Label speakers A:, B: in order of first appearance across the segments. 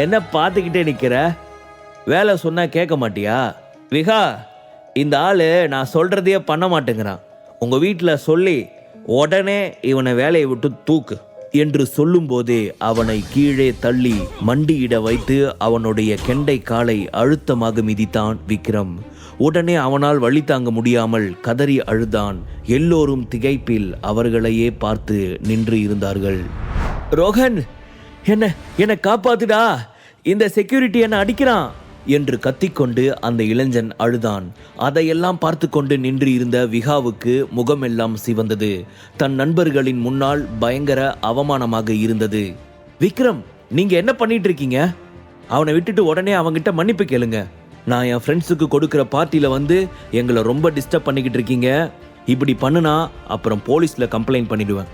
A: என்ன பார்த்துக்கிட்டே நிற்கிற வேலை சொன்னால் கேட்க மாட்டியா? விகா இந்த ஆள் நான் சொல்கிறதையே பண்ண மாட்டேங்கிறான். உங்கள் வீட்டில் சொல்லி உடனே இவனை வேலையை விட்டு தூக்கு என்று சொல்லும்போதே அவனை கீழே தள்ளி மண்டியிட வைத்து அவனுடைய கெண்டை காலை அழுத்தமாக மிதித்தான் விக்ரம். உடனே அவனால் வழி தாங்க முடியாமல் கதறி அழுதான். எல்லோரும் திகைப்பில் அவர்களையே பார்த்து நின்று இருந்தார்கள். ரோகன் என்ன என்னை காப்பாத்துடா? இந்த செக்யூரிட்டி என்ன அடிக்கிறான்! என்று கத்திக்கொண்டு அந்த இளைஞன் அழுதான். அதையெல்லாம் பார்த்து கொண்டு நின்று இருந்த விகாவுக்கு முகமெல்லாம் சிவந்தது. தன் நண்பர்களின் முன்னால் பயங்கர அவமானமாக இருந்தது. விக்ரம் நீங்க என்ன பண்ணிட்டு இருக்கீங்க அவனை விட்டுட்டு உடனே அவன்கிட்ட மன்னிப்பு கேளுங்க. நான் என் ஃப்ரெண்ட்ஸுக்கு கொடுக்குற பார்ட்டியில வந்து எங்களை ரொம்ப டிஸ்டர்ப் பண்ணிக்கிட்டு இருக்கீங்க. இப்படி பண்ணுனா அப்புறம் போலீஸ்ல கம்ப்ளைண்ட் பண்ணிடுவேன்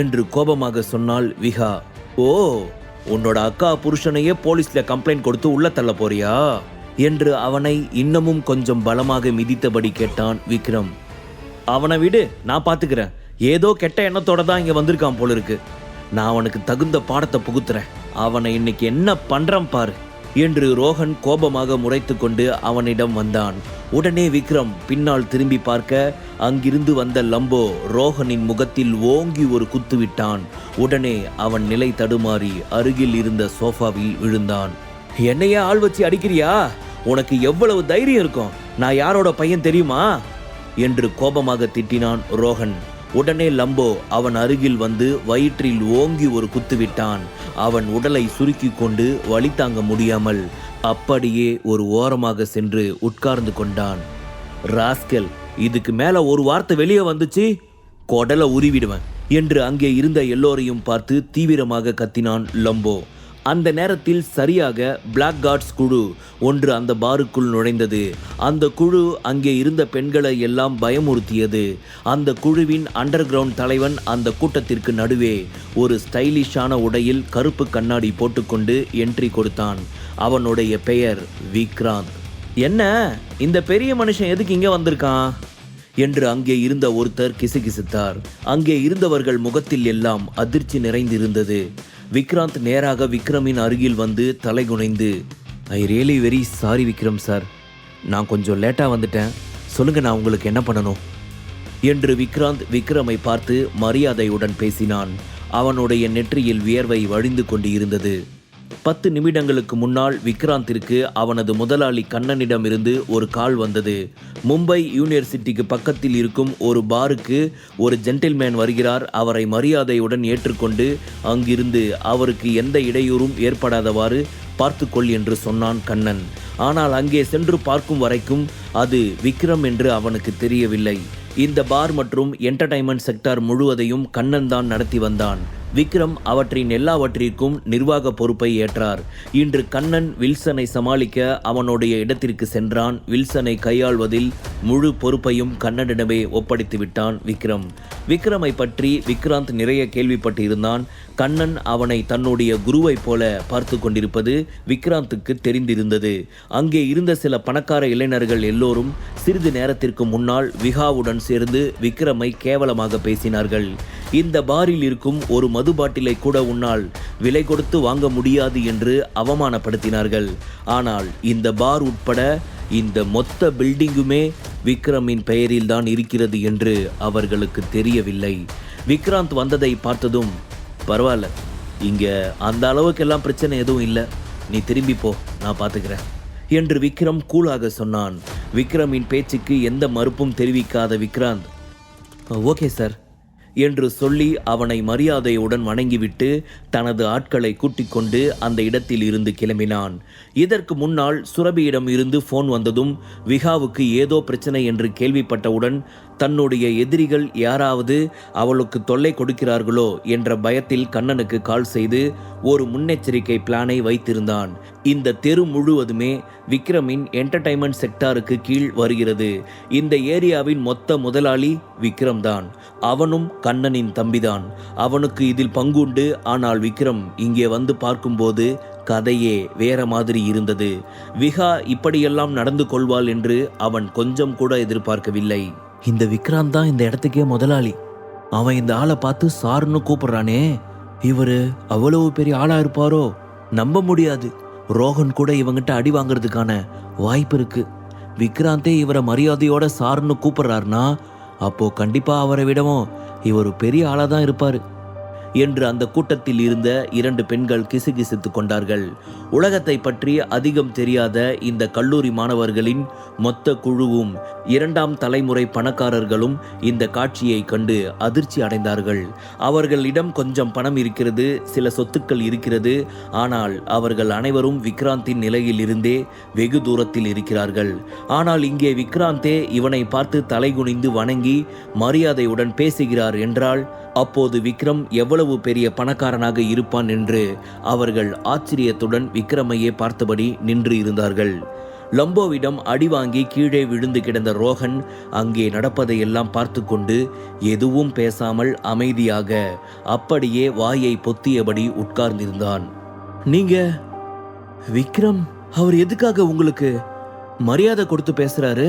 A: என்று கோபமாக சொன்னாள் விகா ஓ உன்னோட அக்கா புருஷனையே போலீஸ்ல கம்ப்ளைண்ட் கொடுத்து உள்ள தள்ள போறியா? என்று அவனை இன்னமும் கொஞ்சம் பலமாக மிதித்தபடி கேட்டான் விக்ரம். அவனை விடு நான் பாத்துக்கிறேன். ஏதோ கெட்ட எண்ணத்தோட தான் இங்க வந்திருக்கான் போல இருக்கு நான் அவனுக்கு தகுந்த பாடத்தை புகுத்துறேன். அவனை இன்னைக்கு என்ன பண்றான் பாரு. என்று ரோஹன் கோபமாக முறைத்து கொண்டு அவனிடம் வந்தான். உடனே விக்ரம் பின்னால் திரும்பி பார்க்க அங்கிருந்து வந்த லம்போ ரோஹனின் முகத்தில் ஓங்கி ஒரு குத்து விட்டான். உடனே அவன் நிலை தடுமாறி அருகில் இருந்த சோஃபாவில் விழுந்தான். என்னையே ஆள் வச்சு அடிக்கிறியா? உனக்கு எவ்வளவு தைரியம் இருக்கும்? நான் யாரோட பையன் தெரியுமா? என்று கோபமாக திட்டினான் ரோஹன். உடனே லம்போ அவன் அருகில் வந்து வயிற்றில் ஓங்கி ஒரு குத்துவிட்டான். அவன் உடலை சுருக்கி கொண்டு வலி தாங்க முடியாமல் அப்படியே ஒரு ஓரமாக சென்று உட்கார்ந்து கொண்டான். ராஸ்கல் இதுக்கு மேல ஒரு வார்த்தை வெளியே வந்துச்சு? கொடலை உருவிடுவேன் என்று அங்கே இருந்த எல்லோரையும் பார்த்து தீவிரமாக கத்தினான் லம்போ. அந்த நேரத்தில் சரியாக பிளாக் கார்ட்ஸ் குழு ஒன்று அந்த பாருக்குள் நுழைந்தது. அந்த குழு அங்கே இருந்த பெண்களை எல்லாம் பயமுறுத்தியது. அந்த குழுவின் அண்டர் கிரவுண்ட் தலைவன் அந்த கூட்டத்திற்கு நடுவே ஒரு ஸ்டைலிஷான உடையில் கருப்பு கண்ணாடி போட்டுக்கொண்டு என்ட்ரி கொடுத்தான். அவனுடைய பெயர் விக்ராந்த். என்ன? இந்த பெரிய மனுஷன் எதுக்கு இங்கே வந்திருக்கான்? என்று அங்கே இருந்த ஒருத்தர் கிசுகிசுத்தார். அங்கே இருந்தவர்கள் முகத்தில் எல்லாம் அதிர்ச்சி நிறைந்திருந்தது. விக்ராந்த் நேராக விக்ரமின் அருகில் வந்து தலைகுனைந்து I really very sorry Vikram sir நான் கொஞ்சம் லேட்டாக வந்துட்டேன். சொல்லுங்க நான் உங்களுக்கு என்ன பண்ணணும்? என்று விக்ராந்த் விக்ரமை பார்த்து மரியாதையுடன் பேசினான். அவனுடைய நெற்றியில் வியர்வை வழிந்து கொண்டு இருந்தது பத்து நிமிடங்களுக்கு முன்னால் விக்ராந்திற்கு அவனது முதலாளி கண்ணனிடமிருந்து ஒரு கால் வந்தது. மும்பை யூனிவர்சிட்டிக்கு பக்கத்தில் இருக்கும் ஒரு பாருக்கு ஒரு ஜென்டில்மேன் வருகிறார். அவரை மரியாதையுடன் ஏற்றுக்கொண்டு அங்கிருந்து அவருக்கு எந்த இடையூறும் ஏற்படாதவாறு பார்த்துக்கொள் என்று சொன்னான் கண்ணன். ஆனால் அங்கே சென்று பார்க்கும் வரைக்கும் அது விக்ரம் என்று அவனுக்கு தெரியவில்லை. இந்த பார் மற்றும் என்டர்டைன்மெண்ட் செக்டார் முழுவதையும் கண்ணன் தான் நடத்தி வந்தான். விக்ரம் அவற்றின் எல்லாவற்றிற்கும் நிர்வாக பொறுப்பை ஏற்றார். இன்று கண்ணன் வில்சனை சமாளிக்க அவனுடைய இடத்திற்கு சென்றான். வில்சனை கையாள்வதில் முழு பொறுப்பையும் கண்ணனிடமே ஒப்படைத்து விட்டான் விக்ரம். விக்ரமை பற்றி விக்ராந்த் நிறைய கேள்விப்பட்டு இருந்தான் கண்ணன் அவனை தன்னுடைய குருவைப் போல பார்த்து கொண்டிருப்பது விக்ராந்துக்கு தெரிந்திருந்தது. அங்கே இருந்த சில பணக்கார இளைஞர்கள் எல்லோரும் சிறிது நேரத்திற்கு முன்னால் விகாவுடன் சேர்ந்து விக்ரமை கேவலமாக பேசினார்கள். இந்த பாரில் இருக்கும் ஒரு மது பாட்டிலை கூட உன்னால் விலை கொடுத்து வாங்க முடியாது என்று அவமானப்படுத்தினார்கள். ஆனால் இந்த பார் உட்பட இந்த மொத்த பில்டிங்குமே விக்ரமின் பெயரில் தான் இருக்கிறது என்று அவர்களுக்கு தெரியவில்லை. விக்ராந்த் வந்ததை பார்த்ததும் பரவாயில்ல இங்கே அந்த அளவுக்கெல்லாம் பிரச்சனை எதுவும் இல்லை. நீ திரும்பி போ நான் பார்த்துக்கிறேன் என்று விக்ரம் கூலாக சொன்னான். விக்ரமின் பேச்சுக்கு எந்த மறுப்பும் தெரிவிக்காத விக்ராந்த் ஓகே சார் என்று சொல்லி அவனை மரியாதையுடன் வணங்கிவிட்டு தனது ஆட்களை கூட்டிக் கொண்டு அந்த இடத்தில் இருந்து கிளம்பினான். இதற்கு முன்னால் சுரபியிடம் இருந்து ஃபோன் வந்ததும் விகாவுக்கு ஏதோ பிரச்சனை என்று கேள்விப்பட்டவுடன் தன்னுடைய எதிரிகள் யாராவது அவளுக்கு தொல்லை கொடுக்கிறார்களோ என்ற பயத்தில் கண்ணனுக்கு கால் செய்து ஒரு முன்னெச்சரிக்கை பிளானை வைத்திருந்தான். இந்த தெரு முழுவதுமே விக்ரமின் என்டர்டைன்மெண்ட் செக்டாருக்கு கீழ் வருகிறது. இந்த ஏரியாவின் மொத்த முதலாளி விக்ரம் தான். அவனும் கண்ணனின் தம்பிதான். அவனுக்கு இதில் பங்குண்டு. ஆனால் விக்ரம் இங்கே வந்து பார்க்கும்போது கதையே வேற மாதிரி இருந்தது. விகா இப்படியெல்லாம் நடந்து கொள்வாள் என்று அவன் கொஞ்சம் கூட எதிர்பார்க்கவில்லை. இந்த விக்ராந்த் தான் இந்த இடத்துக்கே முதலாளி. அவன் இந்த ஆளை பார்த்து சாருன்னு கூப்பிடுறானே. இவரு அவ்வளவு பெரிய ஆளா இருப்பாரோ? நம்ப முடியாது. ரோஹன் கூட இவங்கிட்ட அடி வாங்குறதுக்கான வாய்ப்பு இருக்கு. விக்ராந்தே இவரை மரியாதையோட சாருன்னு கூப்பிடுறாருனா அப்போ கண்டிப்பா அவரை விடவும் இவர் பெரிய ஆளா தான் இருப்பாரு. என்று அந்த கூட்டத்தில் இருந்த இரண்டு பெண்கள் கிசுகிசுத்துக் கொண்டார்கள். உலகத்தை பற்றி அதிகம் தெரியாத இந்த கல்லூரி மாணவர்களின் மொத்த குழுவும் இரண்டாம் தலைமுறை பணக்காரர்களும் இந்த காட்சியை கண்டு அதிர்ச்சி அடைந்தார்கள். அவர்களிடம் கொஞ்சம் பணம் இருக்கிறது சில சொத்துக்கள் இருக்கிறது ஆனால் அவர்கள் அனைவரும் விக்ராந்தின் நிலையில் இருந்தே வெகு தூரத்தில் இருக்கிறார்கள். ஆனால் இங்கே விக்ராந்தே இவனை பார்த்து தலைகுனிந்து வணங்கி மரியாதையுடன் பேசுகிறார் என்றால் அப்போது விக்ரம் எவ்வளவு பெரிய பணக்காரனாக இருப்பான் என்று அவர்கள் ஆச்சரியத்துடன் விக்ரமையே பார்த்தபடி நின்று இருந்தார்கள். லம்போவிடம் அடி வாங்கி கீழே விழுந்து கிடந்த ரோஹன் அங்கே நடப்பதையெல்லாம் பார்த்து கொண்டு எதுவும் பேசாமல் அமைதியாக அப்படியே வாயை பொத்தியபடி உட்கார்ந்திருந்தான். நீங்க விக்ரம் அவர் எதுக்காக உங்களுக்கு மரியாதை கொடுத்து பேசுறாரு?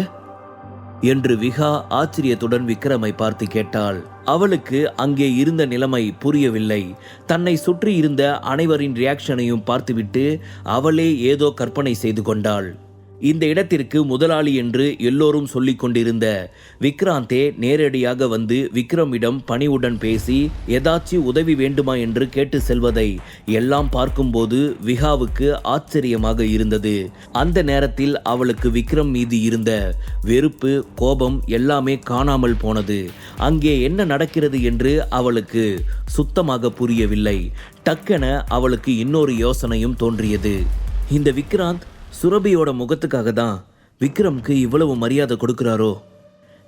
A: என்று விகா ஆச்சரியத்துடன் விக்ரமை பார்த்து கேட்டாள். அவளுக்கு அங்கே இருந்த நிலைமை புரியவில்லை. தன்னை சுற்றி இருந்த அனைவரின் ரியாக்ஷனையும் பார்த்துவிட்டு அவளே ஏதோ கற்பனை செய்து கொண்டாள். இந்த இடத்திற்கு முதலாளி என்று எல்லோரும் சொல்லிக் கொண்டிருந்த விக்ராந்தே நேரடியாக வந்து விக்ரமிடம் பணிவுடன் பேசி ஏதாச்சும் உதவி வேண்டுமா என்று கேட்டு செல்வதை எல்லாம் பார்க்கும்போது விகாவுக்கு ஆச்சரியமாக இருந்தது. அந்த நேரத்தில் அவளுக்கு விக்ரம் மீது இருந்த வெறுப்பு கோபம் எல்லாமே காணாமல் போனது. அங்கே என்ன நடக்கிறது என்று அவளுக்கு சுத்தமாக புரியவில்லை. டக்கென அவளுக்கு இன்னொரு யோசனையும் தோன்றியது. இந்த விக்ராந்த் சுரபியோட முகத்துக்காக தான் விக்ரம்க்கு இவ்வளவு மரியாதை கொடுக்குறாரோ?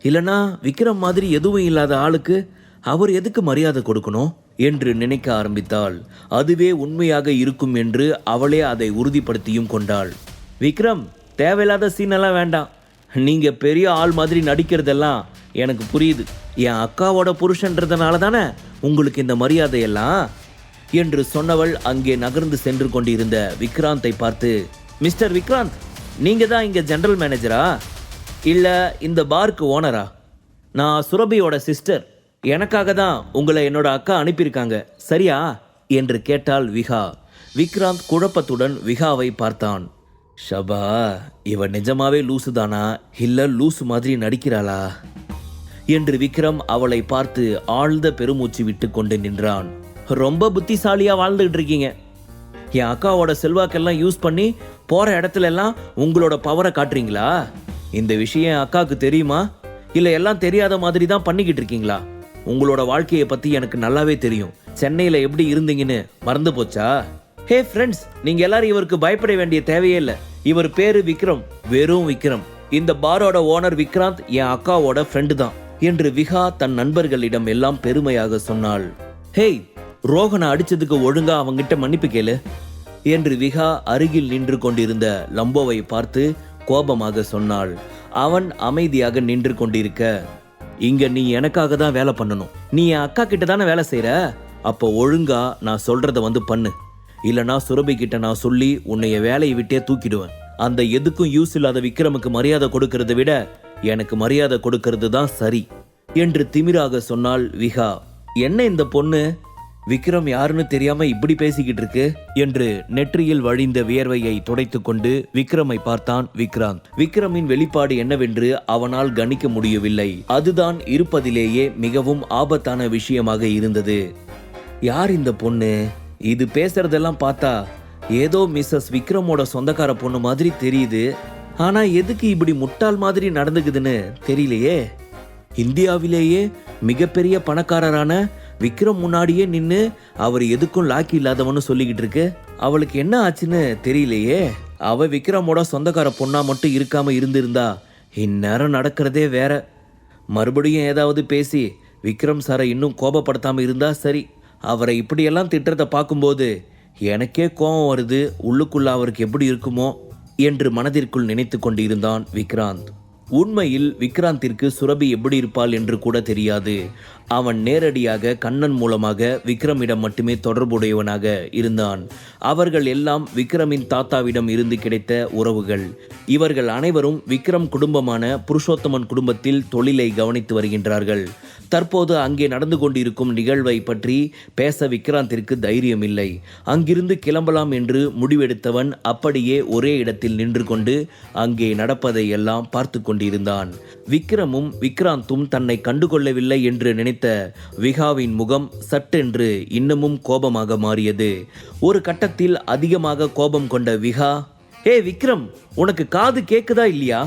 A: இல்லனா விக்ரம் மாதிரி எதுவும் இல்லாத ஆளுக்கு அவர் எதுக்கு மரியாதை கொடுக்கணும்? என்று நினைக்க ஆரம்பித்தாள். அதுவே உண்மையாக இருக்கும் என்று அவளே அதை உறுதிப்படுத்தியும் கொண்டாள். விக்ரம் தேவையில்லாத சீனெல்லாம் வேண்டாம். நீங்க பெரிய ஆள் மாதிரி நடிக்கிறதெல்லாம் எனக்கு புரியுது. என் அக்காவோட புருஷன்றதுனால தானே உங்களுக்கு இந்த மரியாதையெல்லாம்? என்று சொன்னவள் அங்கே நகர்ந்து சென்று கொண்டிருந்த விக்ராந்தை பார்த்து மிஸ்டர் விக்ராந்த் நீங்கள் தான் இங்கே ஜென்ரல் மேனேஜரா இல்லை இந்த பார்க்கு ஓனரா நான் சுரபியோட சிஸ்டர் எனக்காக தான் உங்களை என்னோட அக்கா அனுப்பியிருக்காங்க. சரியா? என்று கேட்டாள் விகா. விக்ராந்த் குழப்பத்துடன் விகாவை பார்த்தான். ஷபா இவ நிஜமாவே லூசு தானா இல்லை லூசு மாதிரி நடிக்கிறாளா? என்று விக்ரம் அவளை பார்த்து ஆழ்ந்த பெருமூச்சு விட்டு கொண்டு நின்றான். ரொம்ப புத்திசாலியாக வாழ்ந்துகிட்டு இருக்கீங்க. என் அக்காவோட செல்வாக்கெல்லாம் யூஸ் பண்ணி போகிற இடத்துல எல்லாம் உங்களோட பவரை காட்டுறீங்களா? இந்த விஷயம் என் அக்காவுக்கு தெரியுமா? இல்லை எல்லாம் தெரியாத மாதிரி தான் பண்ணிக்கிட்டு இருக்கீங்களா? உங்களோட வாழ்க்கையை பற்றி எனக்கு நல்லாவே தெரியும். சென்னையில் எப்படி இருந்தீங்கன்னு மறந்து போச்சா? ஹே ஃப்ரெண்ட்ஸ் நீங்கள் எல்லாரும் இவருக்கு பயப்பட வேண்டிய தேவையே இல்லை. இவர் பேரு விக்ரம் வெறும் விக்ரம். இந்த பாரோட ஓனர் விக்ராந்த் என் அக்காவோட ஃப்ரெண்டு தான் என்று விகா தன் நண்பர்களிடம் எல்லாம் பெருமையாக சொன்னாள். ஹேய் ரோகனை அடிச்சதுக்கு ஒழுங்கா அவங்கிட்ட மன்னிப்பு கேளு. என்று விகா அருகில் நின்று கொண்டிருந்த லம்போவை பார்த்து கோபமாக சொன்னாள். அவன் அமைதியாக நின்று கொண்டிருக்க இங்க நீ எனக்காக தான் வேலை பண்ணணும். நீ என் அக்கா கிட்ட தானே வேலை செய்யற அப்போ ஒழுங்கா நான் சொல்றத வந்து பண்ணு. இல்லனா சுரபி கிட்ட நான் சொல்லி உன்னைய வேலையை விட்டே தூக்கிடுவேன். அந்த எதுக்கும் யூஸ் இல்லாத விக்ரமுக்கு மரியாதை கொடுக்கறதை விட எனக்கு மரியாதை கொடுக்கறது தான் சரி என்று திமிராக சொன்னாள் விகா. என்ன இந்த பொண்ணு? விக்ரம் யாருன்னு தெரியாம இப்படி பேசிக்கிட்டு இருக்கு? என்று நெற்றியில் வழிந்த வியர்வையை துடைத்து கொண்டு விக்ரமை பார்த்தான் விக்ராந்த். விக்ரமின் வெளிப்பாடு என்னவென்று அவனால் கணிக்க முடியவில்லை. அதுதான் இருப்பதிலேயே மிகவும் ஆபத்தான விஷயமாக இருந்தது. யார் இந்த பொண்ணு? இது பேசுறதெல்லாம் பார்த்தா ஏதோ மிஸ்ஸஸ் விக்ரமோட சொந்தக்கார பொண்ணு மாதிரி தெரியுது. ஆனா எதுக்கு இப்படி முட்டாள் மாதிரி நடந்துக்குதுன்னு தெரியலையே. இந்தியாவிலேயே மிகப்பெரிய பணக்காரரான விக்ரம் முன்னாடியே நின்று அவர் எதுக்கும் லாக்கி இல்லாதவன்னு சொல்லிக்கிட்டு இருக்கு. அவளுக்கு என்ன ஆச்சுன்னு தெரியலையே. அவ விக்ரமோட சொந்தக்கார பொண்ணா மட்டும் இருக்காம இருந்திருந்தா இந்நேரம் நடக்கிறதே வேற. மறுபடியும் ஏதாவது பேசி விக்ரம் சாரை இன்னும் கோபப்படுத்தாமல் இருந்தா சரி. அவரை இப்படியெல்லாம் திட்டுறதை பார்க்கும்போது எனக்கே கோபம் வருது. உள்ளுக்குள்ள அவருக்கு எப்படி இருக்குமோ என்று மனதிற்குள் நினைத்து கொண்டிருந்தான் விக்ராந்த். உண்மையில் விக்ராந்திற்கு சுரபி எப்படி இருப்பாள் என்று கூட தெரியாது. அவன் நேரடியாக கண்ணன் மூலமாக விக்ரமிடம் மட்டுமே தொடர்புடையவனாக இருந்தான். அவர்கள் எல்லாம் விக்ரமின் தாத்தாவிடம் இருந்து கிடைத்த உறவுகள். இவர்கள் அனைவரும் விக்ரம் குடும்பமான புருஷோத்தமன் குடும்பத்தில் தொழிலை கவனித்து வருகின்றார்கள். தற்போது அங்கே நடந்து கொண்டிருக்கும் நிகழ்வை பற்றி பேச விக்ராந்திற்கு தைரியம் இல்லை அங்கிருந்து கிளம்பலாம் என்று முடிவெடுத்தவன் அப்படியே ஒரே இடத்தில் நின்று கொண்டு அங்கே நடப்பதை எல்லாம் பார்த்து கொண்டிருந்தான். விக்ரமும் விக்ராந்தும் தன்னை கண்டுகொள்ளவில்லை என்று நினைத்த விகாவின் முகம் சட்டென்று இன்னமும் கோபமாக மாறியது. ஒரு கட்டத்தில் அதிகமாக கோபம் கொண்ட விகா ஏ விக்ரம் உனக்கு காது கேக்குதா இல்லையா?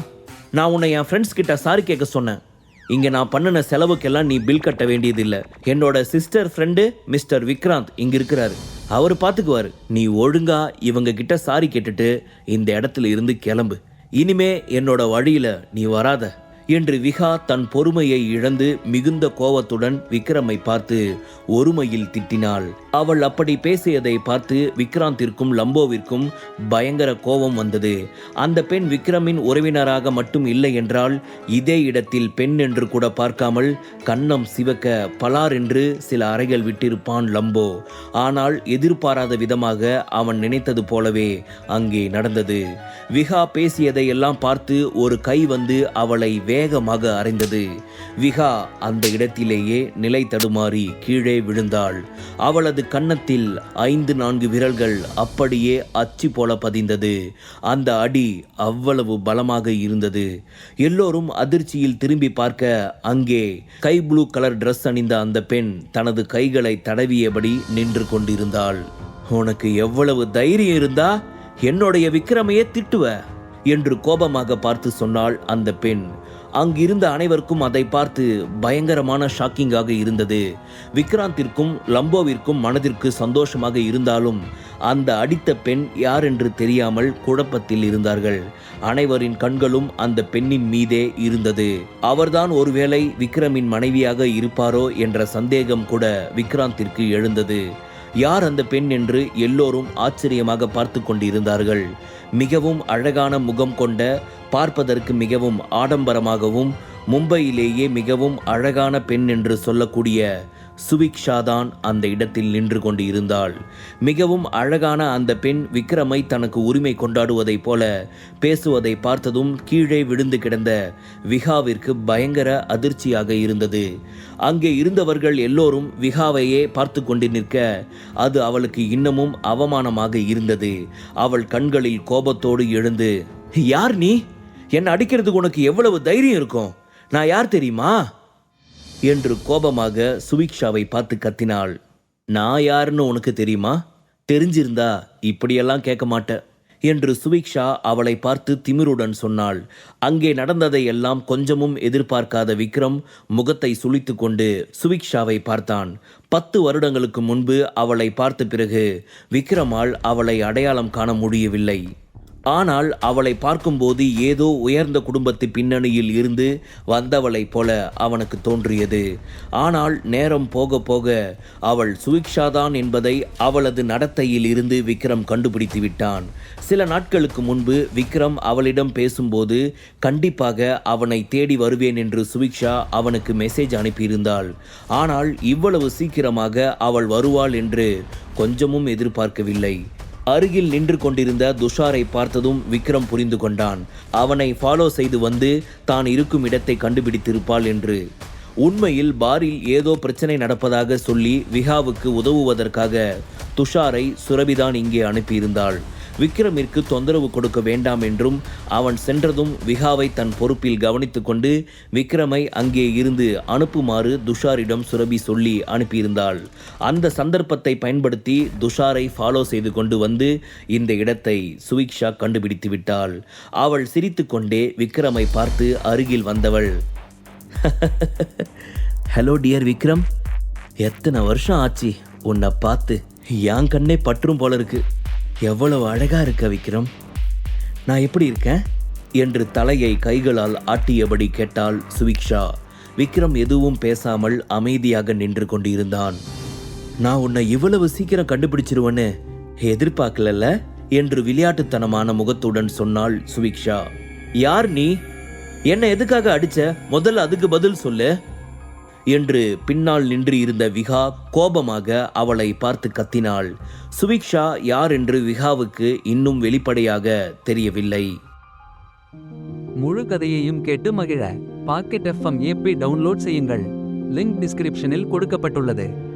A: நான் உன்னை என் ஃப்ரெண்ட்ஸ் கிட்ட சாரி கேட்க சொன்னேன். இங்கே நான் பண்ணின செலவுக்கெல்லாம் நீ பில் கட்ட வேண்டியதில்லை. என்னோட சிஸ்டர் ஃப்ரெண்டு மிஸ்டர் விக்ராந்த் இங்கே இருக்கிறாரு. அவர் பார்த்துக்குவார் நீ ஒழுங்கா இவங்க கிட்ட சாரி கேட்டுட்டு இந்த இடத்துல இருந்து கிளம்பு. இனிமே என்னோட வழியில் நீ வராத. என்று விகா தன் பொறுமையை இழந்து மிகுந்த கோவத்துடன் விக்ரமை பார்த்து ஒருமையில் திட்டினாள். அவள் அப்படி பேசியதை பார்த்து விக்ராந்திற்கும் லம்போவிற்கும் பயங்கர கோபம் வந்தது. அந்த பெண் விக்ரமின் உறவினராக மட்டும் இல்லை என்றால் இதே இடத்தில் பெண் என்று கூட பார்க்காமல் கன்னம் சிவக்க பலார் என்று சில அறைகள் விட்டிருப்பான் லம்போ. ஆனால் எதிர்பாராத விதமாக அவன் நினைத்தது போலவே அங்கே நடந்தது. விகா பேசியதை எல்லாம் பார்த்து ஒரு கை வந்து அவளை வேகமாக அறைந்தது விகா அந்த இடத்திலேயே நிலை தடுமாறி கீழே விழுந்தாள். அவளது கன்னத்தில் ஐந்து நான்கு விரல்கள் அப்படியே அச்சு போல பதிந்தது. அந்த அடி அவ்வளவு பலமாக இருந்தது. எல்லோரும் அதிர்ச்சியில் திரும்பி பார்க்க அங்கே கை ப்ளூ கலர் டிரஸ் அணிந்த அந்த பெண் தனது கைகளை தடவியபடி நின்று கொண்டிருந்தாள். உனக்கு எவ்வளவு தைரியம் இருந்தா என்னுடைய விக்ரமையே திட்டுவ? என்று கோபமாக பார்த்து சொன்னாள் அந்த பெண். அங்கிருந்த அனைவருக்கும் அதை பார்த்து பயங்கரமான ஷாக்கிங்காக இருந்தது. விக்ராந்திற்கும் லம்போவிற்கும் மனதிற்கு சந்தோஷமாக இருந்தாலும் அந்த அடித்த பெண் யார் என்று தெரியாமல் குழப்பத்தில் இருந்தார்கள். அனைவரின் கண்களும் அந்த பெண்ணின் மீதே இருந்தது. அவர்தான் ஒருவேளை விக்ரமின் மனைவியாக இருப்பாரோ என்ற சந்தேகம் கூட விக்ராந்திற்கு எழுந்தது. யார் அந்த பெண் என்று எல்லோரும் ஆச்சரியமாக பார்த்து கொண்டிருந்தார்கள். மிகவும் அழகான முகம் கொண்ட பார்ப்பதற்கு மிகவும் ஆடம்பரமாகவும் மும்பையிலேயே மிகவும் அழகான பெண் என்று சொல்லக்கூடிய சுவிக்ஷா தான் அந்த இடத்தில் நின்று கொண்டு இருந்தாள் மிகவும் அழகான அந்த பெண் விக்ரமை தனக்கு உரிமை கொண்டாடுவதைப் போல பேசுவதை பார்த்ததும் கீழே விழுந்து கிடந்த விகாவிற்கு பயங்கர அதிர்ச்சியாக இருந்தது. அங்கே இருந்தவர்கள் எல்லோரும் விகாவையே பார்த்து கொண்டு நிற்க அது அவளுக்கு இன்னமும் அவமானமாக இருந்தது. அவள் கண்களில் கோபத்தோடு எழுந்து யார் நீ? என்னை அடிக்கிறதுக்கு உனக்கு எவ்வளவு தைரியம் இருக்கும்? நான் யார் தெரியுமா? என்று கோபமாக சுவிக்ஷாவை பார்த்து கத்தினாள். நான் யாருன்னு உனக்கு தெரியுமா? தெரிஞ்சிருந்தா இப்படியெல்லாம் கேட்க மாட்ட என்று சுவிக்ஷா அவளை பார்த்து திமிருடன் சொன்னாள். அங்கே நடந்ததை எல்லாம் கொஞ்சமும் எதிர்பார்க்காத விக்ரம் முகத்தை சுழித்து கொண்டு சுவிக்ஷாவை பார்த்தான். பத்து வருடங்களுக்கு முன்பு அவளை பார்த்த பிறகு விக்ரமால் அவளை அடையாளம் காண முடியவில்லை. ஆனால் அவளை பார்க்கும்போது ஏதோ உயர்ந்த குடும்பத்து பின்னணியில் இருந்து வந்தவளைப் போல அவனுக்கு தோன்றியது. ஆனால் நேரம் போக போக அவள் சுவிக்ஷாதான் என்பதை அவளது நடத்தையில் இருந்து விக்ரம் கண்டுபிடித்து விட்டான். சில நாட்களுக்கு முன்பு விக்ரம் அவளிடம் பேசும்போது கண்டிப்பாக அவனை தேடி வருவேன் என்று சுவிக்ஷா அவனுக்கு மெசேஜ் அனுப்பியிருந்தாள். ஆனால் இவ்வளவு சீக்கிரமாக அவள் வருவாள் என்று கொஞ்சமும் எதிர்பார்க்கவில்லை. அருகில் நின்று கொண்டிருந்த துஷாரை பார்த்ததும் விக்ரம் புரிந்து கொண்டான். அவனை ஃபாலோ செய்து வந்து தான் இருக்கும் இடத்தை கண்டுபிடித்திருப்பாள் என்று. உண்மையில் பாரில் ஏதோ பிரச்சனை நடப்பதாக சொல்லி விஹாவுக்கு உதவுவதற்காக துஷாரை சுரபிதான் இங்கே அனுப்பியிருந்தாள். விக்ரமிற்கு தொந்தரவு கொடுக்க வேண்டாம் என்றும் அவன் சென்றதும் விகாவை தன் பொறுப்பில் கவனித்துக்கொண்டு விக்ரமை அங்கே இருந்து அனுப்புமாறு துஷாரிடம் சுரபி சொல்லி அனுப்பியிருந்தாள். அந்த சந்தர்ப்பத்தை பயன்படுத்தி துஷாரை ஃபாலோ செய்து கொண்டு வந்து இந்த இடத்தை சுவிக்ஷா கண்டுபிடித்து விட்டாள். அவள் சிரித்துக்கொண்டே விக்ரமை பார்த்து அருகில் வந்தவள். ஹலோ டியர் விக்ரம் எத்தனை வருஷம் ஆச்சு? உன்னை பார்த்து. என் கண்ணே பற்றும் போல இருக்கு. எவ்வளவு அழகா இருக்க விக்ரம்? நான் எப்படி இருக்கேன்? என்று தலையை கைகளால் ஆட்டியபடி கேட்டாள் சுவிக்ஷா. விக்ரம் எதுவும் பேசாமல் அமைதியாக நின்று கொண்டிருந்தான். நான் உன்னை இவ்வளவு சீக்கிரம் கண்டுபிடிச்சிருவேன்னு எதிர்பார்க்கலல்ல? என்று விளையாட்டுத்தனமான முகத்துடன் சொன்னாள் சுவிக்ஷா. யார் நீ? என்ன எதுக்காக அடிச்ச? முதல்ல அதுக்கு பதில் சொல்லு. என்று பின்னால் நின்று இருந்த விகா கோபமாக அவளை பார்த்து கத்தினாள். சுவிக்ஷா யார் என்று விகாவுக்கு இன்னும் வெளிப்படையாக தெரியவில்லை.
B: முழு கதையையும் கேட்டு மகிழ. பாக்கெட் எஃப்எம் ஏபி டவுன்லோட் செய்யுங்கள். லிங்க் டிஸ்கிரிப்ஷனில் கொடுக்கப்பட்டுள்ளது.